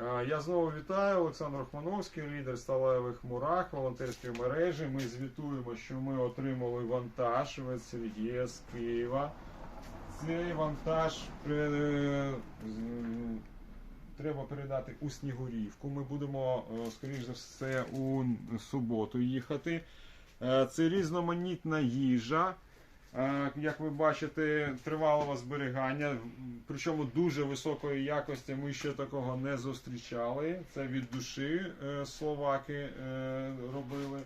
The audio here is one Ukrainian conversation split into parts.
Е, Я знову вітаю Олександр Охмановський, лідер сталевих мурах волонтерської мережі. Ми звітуємо, що ми отримали вантаж від Сергія з Києва. Цей вантаж при- треба передати у Снігурівку. Ми будемо, е, скоріш за все, у суботу їхати. Е, Це різноманітна їжа. Е, Як ви бачите, тривалого зберігання, причому дуже високої якості. Ми ще такого не зустрічали. Це від душі е, словаки е, робили.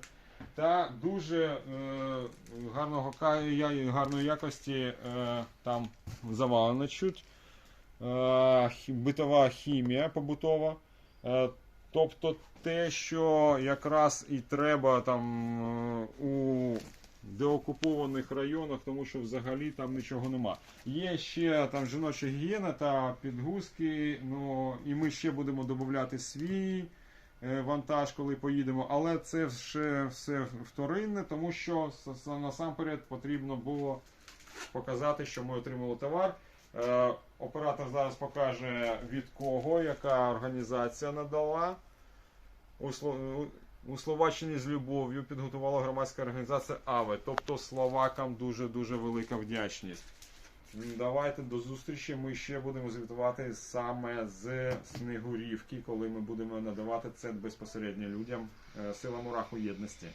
Та дуже гарного, гарної якості там завалено чуть. Битова хімія побутова. Тобто те, що якраз і треба там деокупованих районах, тому що взагалі там нічого нема. Є ще там жіноча гігієна та підгузки, ну і ми ще будемо додати свій е, вантаж, коли поїдемо, але це ще все вторинне, тому що насамперед потрібно було показати, що ми отримали товар. Е, Оператор зараз покаже від кого, яка організація надала. У, Сло- у- у Словаччині з любов'ю підготувала громадська організація АВЕ. Тобто словакам дуже-дуже велика вдячність. Давайте до зустрічі. Ми ще будемо звітувати саме з Снегурівки, коли ми будемо надавати це безпосередньо людям. силам ураху єдності.